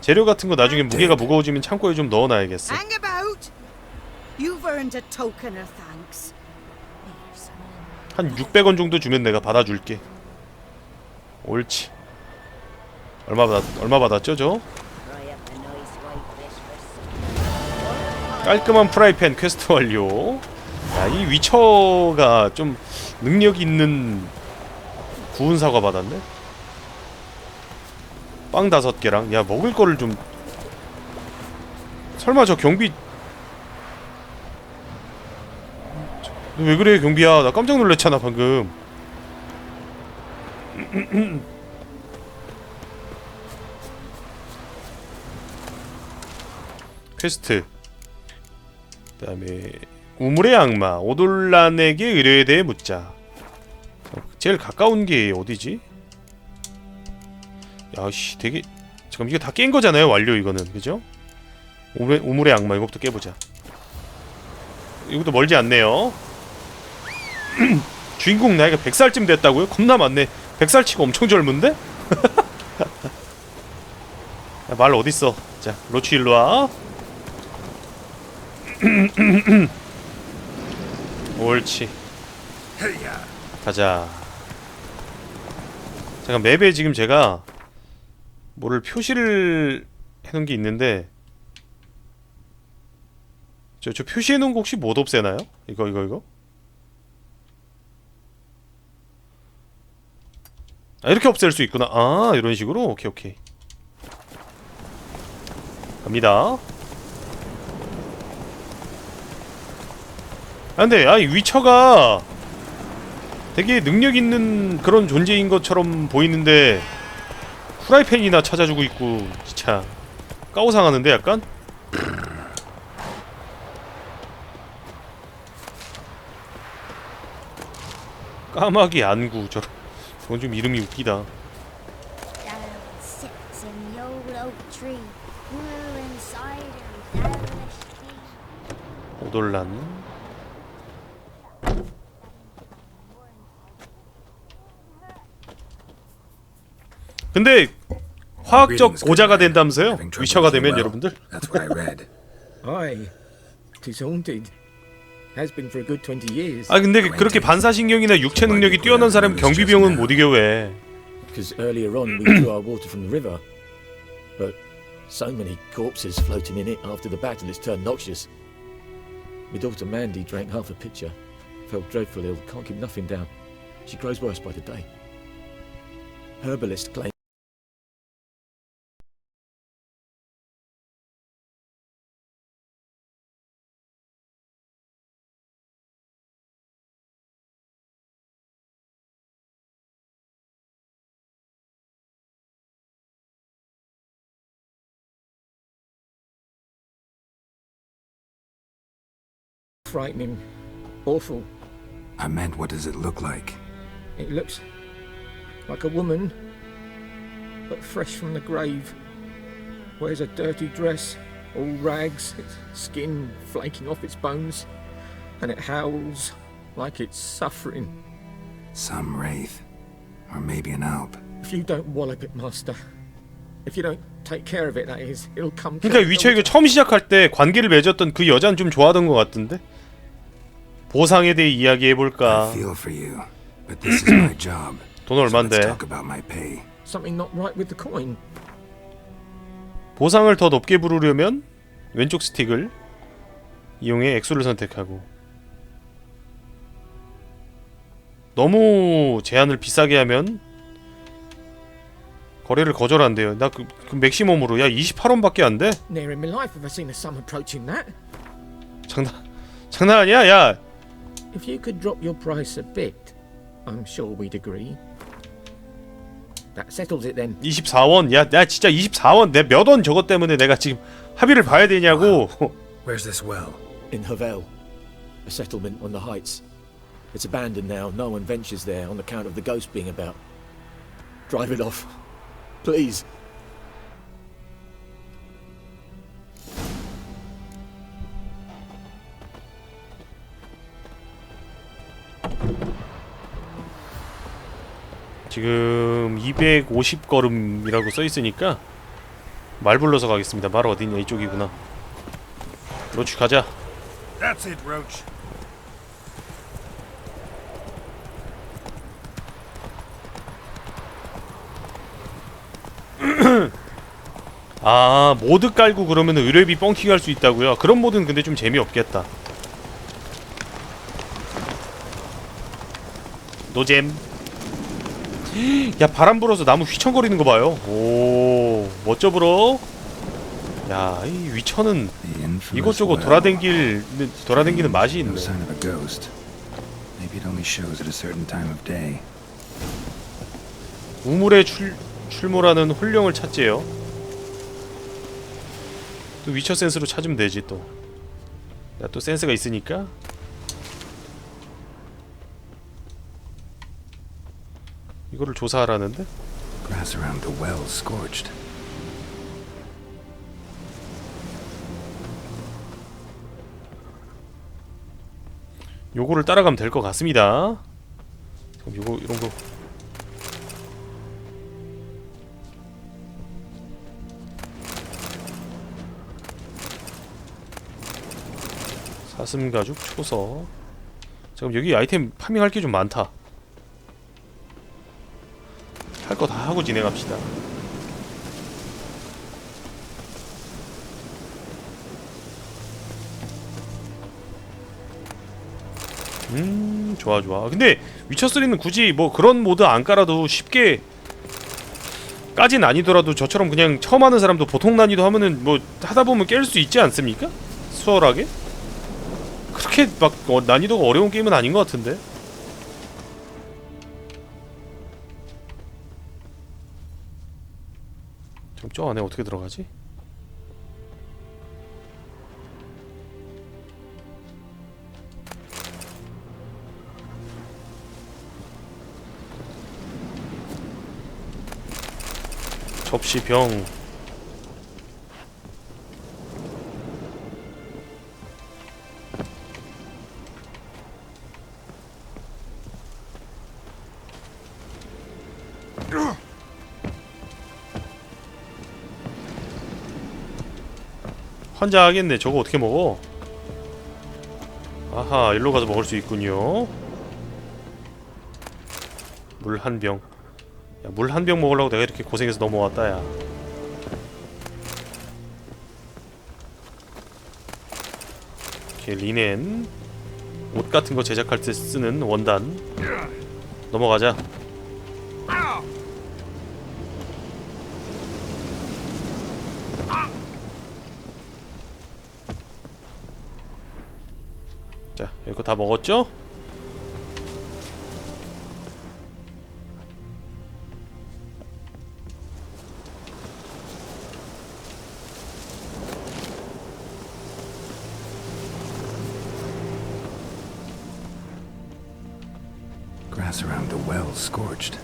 재료 같은 거 나중에 무게가 무거워지면 창고에 좀 넣어놔야겠어. Hang about. You've earned a token of thanks. 한 600원 정도 주면 내가 받아줄게. 옳지. 얼마 받 얼마 받았죠, 저? 깔끔한 프라이팬 퀘스트 완료. 야, 이 위쳐가 좀 능력 있는 구운 사과 받았네. 빵 다섯 개랑 야 먹을 거를 좀. 설마 저 경비. 저- 왜 그래 경비야? 나 깜짝 놀랐잖아 방금. 퀘스트. 그 다음에 우물의 악마 오돌란에게 의뢰에 대해 묻자. 어, 제일 가까운 게 어디지? 야씨 되게 잠깐 이거 다 깬 거잖아요 완료 이거는. 그죠? 우물의, 우물의 악마 이것부터 깨보자. 이것도 멀지 않네요. 주인공 나이가 100살쯤 됐다고요? 겁나 많네. 100살 치고 엄청 젊은데? 야, 말 어딨어. 자 로치 일로와. 옳지. 가자. 잠깐 맵에 지금 제가 뭐를 표시를 해놓은 게 있는데 저, 저 표시해놓은 거 혹시 못 없애나요? 이거 이거 이거? 아 이렇게 없앨 수 있구나. 아 이런 식으로? 오케이 오케이. 갑니다. 아 근데 아이 위쳐가 되게 능력 있는 그런 존재인 것처럼 보이는데 후라이팬이나 찾아주고 있고 진짜. 까오상하는데 약간? 까마귀 안구. 저런 저건 좀 이름이 웃기다. in 근데 화학적 고자가 된다면서요? 위쳐가 되면 여러분들 That's what I read. Aye, it is haunted. Has been for a good 20 years. 아 근데 그렇게 반사신경이나 육체 능력이 뛰어난 사람 경비병은 못 이겨 왜 Because earlier on we drew our water from the river. But so many corpses floating in it after the battle it's turned noxious. My daughter Mandy drank half a pitcher. Felt dreadful ill, can't keep nothing down. She grows worse by the day. Herbalist claims. Frightening. Awful. I meant, what does it look like? It looks like a woman, but fresh from the grave. Wears a dirty dress, all rags, its skin flaking off its bones, and it howls like it's suffering. Some wraith. Or maybe an alp. If you don't wallop it, Master, if you don't take care of it, that is, it'll come. 그러니까 killing 위쳐 이거 all- 처음 시작할 때 관계를 맺었던 그 여자는 좀 좋아하던 것 같은데 보상에 대해 이야기해 I 볼까 feel for you, but this is my job. 돈 So let's 얼만데 talk about my pay. Something not right with the coin. 보상을 더 높게 부르려면 왼쪽 스틱을 이용해 액수를 선택하고 너무 제한을 비싸게 하면 거래를 거절한대요. 나 그 그 맥시멈으로 야 28원밖에 안 돼? 장난 장난 아니야? 야 If you could drop your price a bit, I'm sure we'd agree. That settles it then. 24원. 야, 나 진짜 24원. 내 몇 원 저것 때문에 내가 지금 합의를 봐야 되냐고. Where's this well? In Havel, a settlement on the heights. It's abandoned now. No one ventures there on account of the ghost being about. Drive it off. Please. 지금 250걸음이라고 써 있으니까 말 불러서 가겠습니다. 말 어디냐 이쪽이구나. 로치 가자. That's it, Roach. 아 모드 깔고 그러면 의뢰비 뻥튀기 할 수 있다고요? 그런 모드는 근데 좀 재미없겠다. 노잼. 야 바람 불어서 나무 휘청거리는 거 봐요. 오 멋져 불어. 야 이 위쳐는 The infamous 이곳저곳. 돌아댕길 돌아댕기는 맛이 있네. 우물에 출 출몰하는 홀령을 찾재요. 또 위쳐 센스로 찾으면 되지 또. 야또 센스가 있으니까. 이거를 조사하라는데? Grass around the well scorched. 요거를 따라가면 될 것 같습니다. 그럼 요거 이런 거 사슴 가죽 초서. 지금 여기 아이템 파밍할 게 좀 많다. 할 거 다 하고 진행합시다. 음 좋아 좋아 근데 위쳐3는 굳이 뭐 그런 모드 안 깔아도 쉽게 까진 아니더라도 저처럼 그냥 처음 하는 사람도 보통 난이도 하면은 뭐 하다 보면 깰 수 있지 않습니까? 수월하게? 그렇게 막 어, 난이도가 어려운 게임은 아닌 것 같은데 그럼 저 안에 어떻게 들어가지? 접시 병 환장하겠네. 저거 어떻게 먹어? 아하 일로 가서 먹을 수 있군요. 물 한병. 야, 물한 병 먹으려고 내가 이렇게 고생해서 넘어왔다, 야. 이렇게 리넨. 옷 같은 거 제작할 때 쓰는 원단. 넘어가자. 자, 먹었죠? Grass around the well scorched.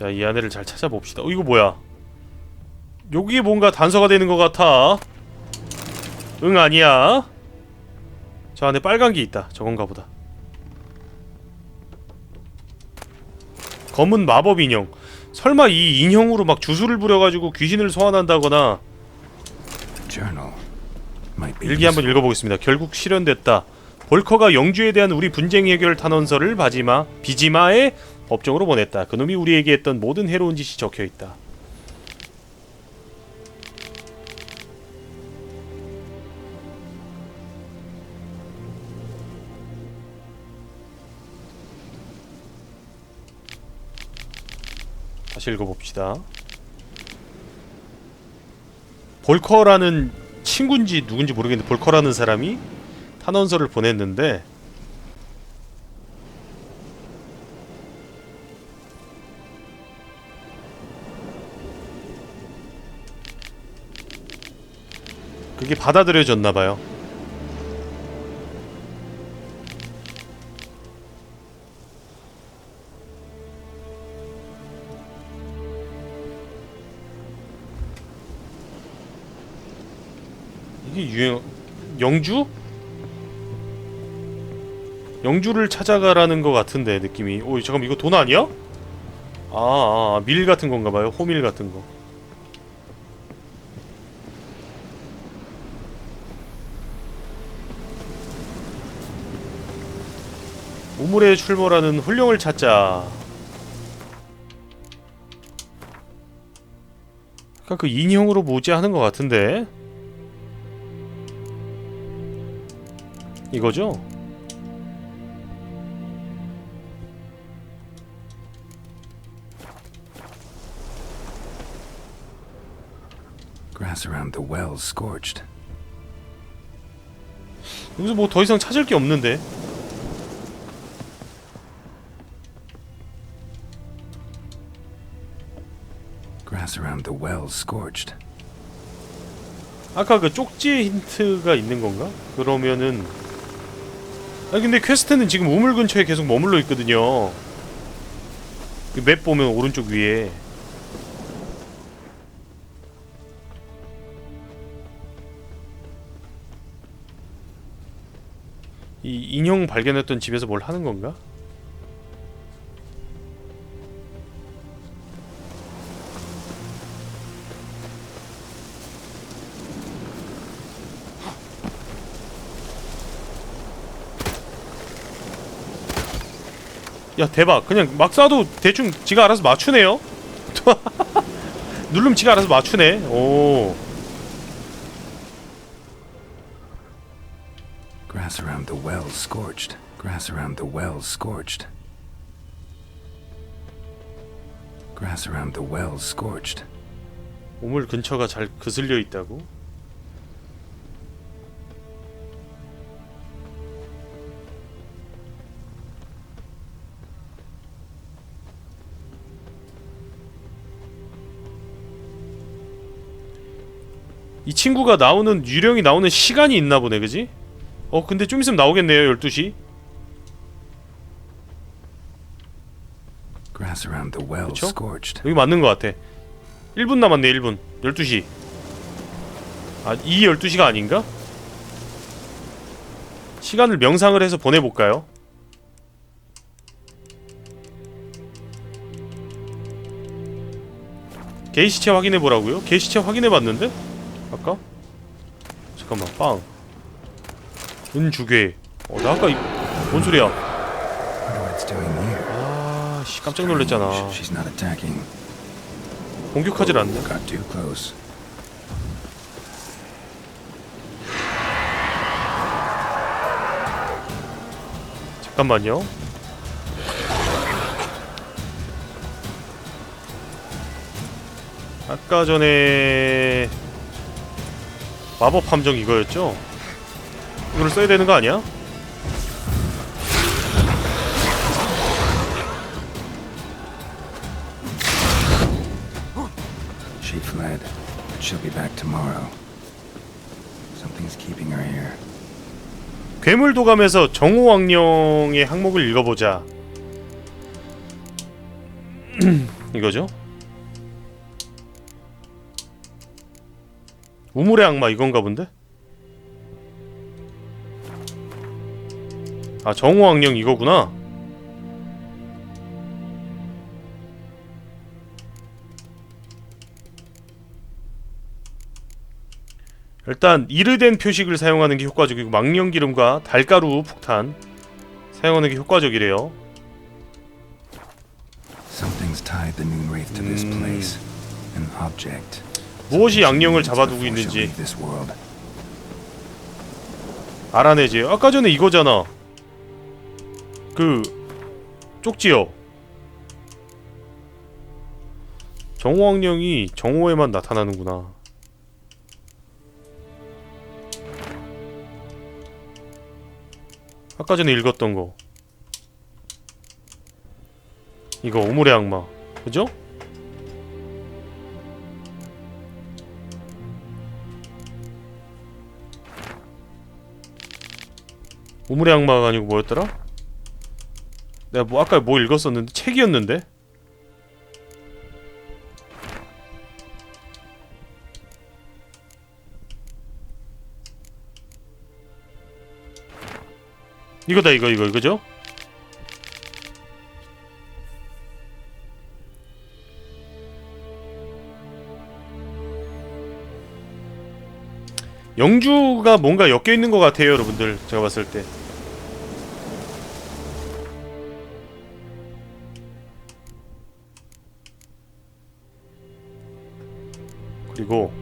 자, 이 안에를 잘 찾아봅시다. 어, 이거 뭐야? 여기 뭔가 단서가 되는 것 같아. 응, 아니야. 저 안에 빨간 게 있다. 저건가 보다. 검은 마법 인형. 설마 이 인형으로 막 주술을 부려가지고 귀신을 소환한다거나 일기 한번. 읽어보겠습니다. 결국 실현됐다. 볼커가 영주에 대한 우리 분쟁 해결 탄원서를 바지마 비지마의 법정으로 보냈다. 그놈이 우리에게 했던 모든 해로운 짓이 적혀 있다. 다시 읽어봅시다. 볼커라는 친구인지 누군지 모르겠는데 볼커라는 사람이 탄원서를 보냈는데 그게 받아들여졌나 봐요. 이게 유행 영주? 영주를 찾아가라는 것 같은데 느낌이 오 잠깐 이거 돈 아니야? 아, 아, 밀 같은 건가 봐요 호밀 같은 거 우물에 출몰하는 훌륭을 찾자 아까 그 인형으로 모지하는 것 같은데 이거죠? Grass around the well's scorched. 여기서 뭐 더 이상 찾을 게 없는데 Grass around the well's scorched. 아까 그 쪽지 힌트가 있는 건가? 그러면은 아니 근데 퀘스트는 지금 우물 근처에 계속 머물러 있거든요 그 맵 보면 오른쪽 위에 이 인형 발견했던 집에서 뭘 하는 건가? 야 대박 그냥 막 쏴도 대충 지가 알아서 맞추네요 누르면 지가 알아서 맞추네 오 Grass around the well's scorched. Grass around the well's scorched. Grass around the well's scorched. 우물 근처가 잘 그슬려 있다고? 이 친구가 나오는 유령이 나오는 시간이 있나 보네 그지? 어 근데 좀 있으면 나오겠네요 12시 Grass around the well's 그쵸? 여기 맞는 것 같아 1분 남았네 1분 12시 아이 12시가 아닌가? 시간을 명상을 해서 보내볼까요? 게이시체 확인해보라고요? 게이시체 확인해봤는데? 아까? 잠깐만 빵 은주괴 어 나 아까 이... 뭔 소리야. 아씨 깜짝 놀랐잖아. 공격하질 않네. 잠깐만요. 아까 전에 마법 함정 이거였죠? 이걸 써야 되는 거 아니야? She fled, but she'll be back tomorrow. Something's keeping her here. 괴물 도감에서 정오왕령의 항목을 읽어보자. 이거죠? 우물의 악마 이건가 본데? 아 정오왕령 이거구나. 일단 이르된 표식을 사용하는 게 효과적이고 망령 기름과 달가루 폭탄 사용하는 게 효과적이래요. Something's tied the Noon Wraith to this place. An object. 무엇이 양령을 잡아두고 있는지. 알아내지. 아까 전에 이거잖아. 그 쪽지요. 정호 왕령이 정호에만 나타나는구나. 아까 전에 읽었던 거. 이거 우물의 악마. 그죠? 우물의 악마가 아니고 뭐였더라? 내가 뭐 아까 뭐 읽었었는데 책이었는데 이거다 이거 이거 이거죠? 영주가 뭔가 엮여 있는 것 같아요, 여러분들. 제가 봤을 때. 그리고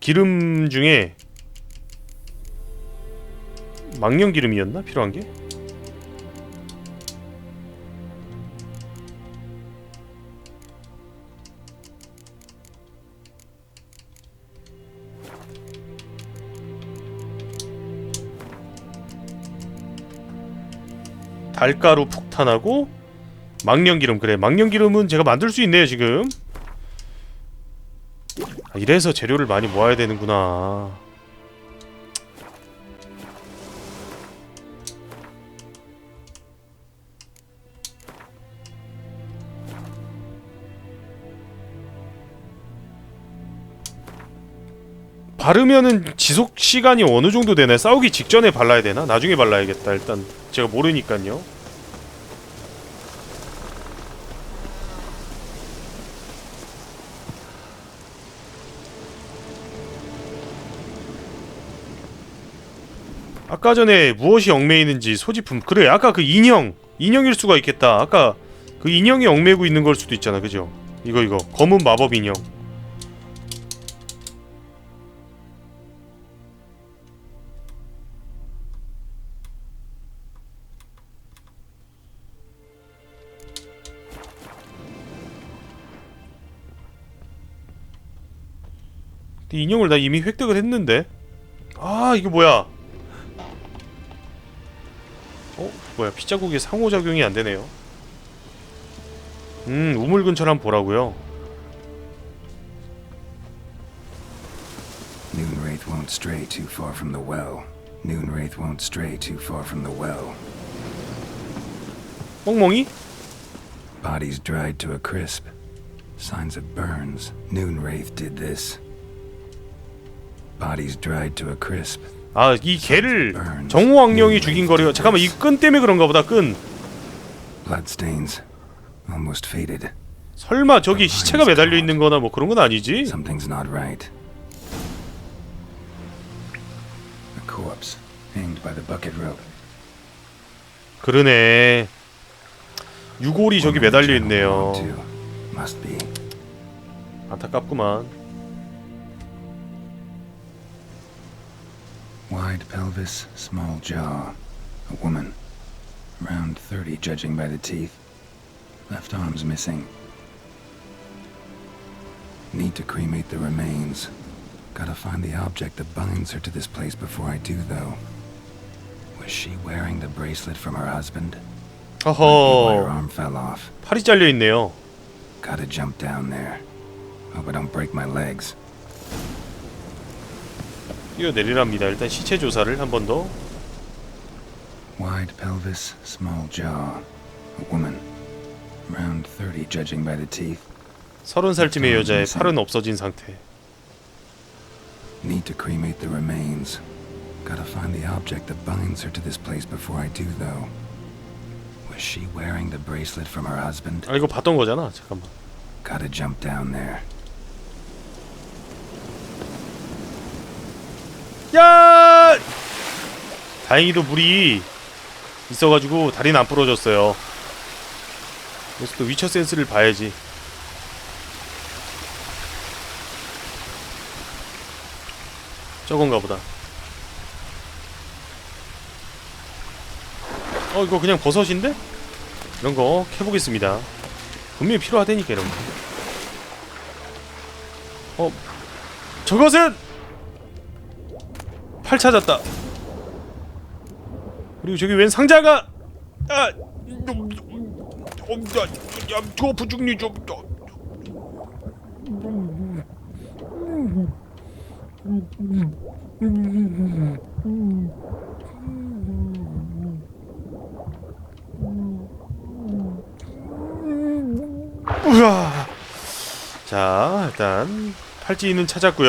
기름 중에 망령 기름이었나 필요한 게? 달가루 폭탄하고 망령기름. 그래 망령기름은 제가 만들 수 있네요 지금. 아, 이래서 재료를 많이 모아야 되는구나 바르면은 지속 시간이 어느 정도 되나? 싸우기 직전에 발라야 되나? 나중에 발라야겠다. 일단 제가 모르니까요. 아까 전에 무엇이 얽매이는지 소지품 그래 아까 그 인형 인형일 수가 있겠다 아까 그 인형이 얽매고 있는 걸 수도 있잖아 그죠 이거 이거 검은 마법 인형 인형을 나 이미 획득을 했는데 아 이거 뭐야 어? 뭐야 피자국이 상호작용이 안 되네요 음 우물 근처를 한번 보라고요 Noonwraith won't stray too far from the well. Noonwraith won't stray too far from the well. 멍멍이? Bodies dried to a crisp. Signs of burns. Noonwraith did this. Bodies dried to a crisp. 아 이 개를 정호왕령이 죽인 거래요 잠깐만 이 끈 때문에 그런가 보다 끈 Bloodstains. Almost faded. 설마 저기 시체가 매달려 있는 거나 뭐 그런 건 아니지? Something's not right. A corpse, hanged by the bucket rope. 그러네 유골이 저기 매달려 있네요. Must be. 안타깝구만 Wide pelvis, small jaw. A woman. Around 30, judging by the teeth. Left arm's missing. Need to cremate the remains. Gotta find the object that binds her to this place before I do, though. Was she wearing the bracelet from her husband? Might be why her 허허 arm fell off. 팔이 잘려 있네요 Gotta jump down there. Hope I don't break my legs. 뛰어내리랍니다 일단 시체 조사를 한 번 더 Wide pelvis, small jaw. A woman. Around 30, judging by the teeth. 서른 살쯤의 여자의 팔은 없어진 상태 Need to cremate the remains. Gotta find the object that binds her to this place before I do, though. Was she wearing the bracelet from her husband? 아 이거 봤던 거잖아 잠깐만 Gotta jump down there. 야! 다행히도 물이 있어가지고 다리는 안 부러졌어요. 그래서 또 위쳐 센스를 봐야지. 저건가 보다. 어 이거 그냥 버섯인데? 이런 거 캐보겠습니다. 분명히 필요하다니까 이런 거. 어 저것은 팔 찾았다. 그리고 저기 웬 상자가 아, 좀, 좀, 좀, 야, 저 부중리 좀, 좀. 자, 일단 팔찌는 찾았고요.